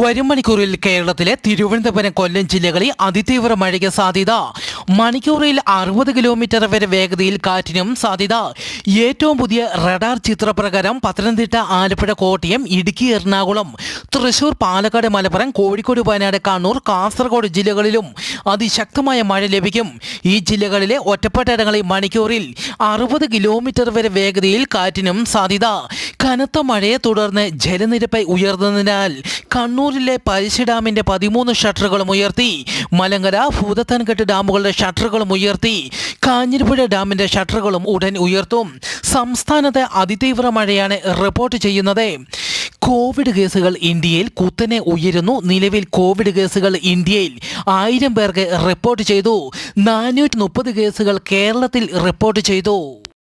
വരും മണിക്കൂറിൽ കേരളത്തിലെ തിരുവനന്തപുരം കൊല്ലം ജില്ലകളിൽ അതിതീവ്ര മഴയ്ക്ക് സാധ്യത. മണിക്കൂറിൽ അറുപത് കിലോമീറ്റർ വരെ വേഗതയിൽ കാറ്റിനും സാധ്യത. ഏറ്റവും പുതിയ റഡാർ ചിത്രപ്രകാരം പത്തനംതിട്ട ആലപ്പുഴ കോട്ടയം ഇടുക്കി എറണാകുളം തൃശൂർ പാലക്കാട് മലപ്പുറം കോഴിക്കോട് വയനാട് കണ്ണൂർ കാസർഗോഡ് ജില്ലകളിലും അതിശക്തമായ മഴ ലഭിക്കും. ഈ ജില്ലകളിലെ ഒറ്റപ്പെട്ടയിടങ്ങളിൽ മണിക്കൂറിൽ അറുപത് കിലോമീറ്റർ വരെ വേഗതയിൽ കാറ്റിനും സാധ്യത. കനത്ത മഴയെ തുടർന്ന് ജലനിരപ്പ് ഉയർന്നതിനാൽ കണ്ണൂരിലെ പരിശി ഡാമിന്റെ പതിമൂന്ന് ഷട്ടറുകളും ഉയർത്തി. മലങ്കര ഭൂതത്താൻകെട്ട് ഡാമുകളുടെ ഷട്ടറുകളും ഉയർത്തി. കാഞ്ഞിരപ്പുഴ ഡാമിന്റെ ഷട്ടറുകളും ഉടൻ ഉയർത്തും. സംസ്ഥാനത്ത് അതിതീവ്ര മഴയാണ് റിപ്പോർട്ട് ചെയ്യുന്നത്. കോവിഡ് കേസുകൾ ഇന്ത്യയിൽ കുത്തനെ ഉയരുന്നു. നിലവിൽ കോവിഡ് കേസുകൾ ഇന്ത്യയിൽ ആയിരം പേർക്ക് റിപ്പോർട്ട് ചെയ്തു. നാനൂറ്റി കേസുകൾ കേരളത്തിൽ റിപ്പോർട്ട് ചെയ്തു.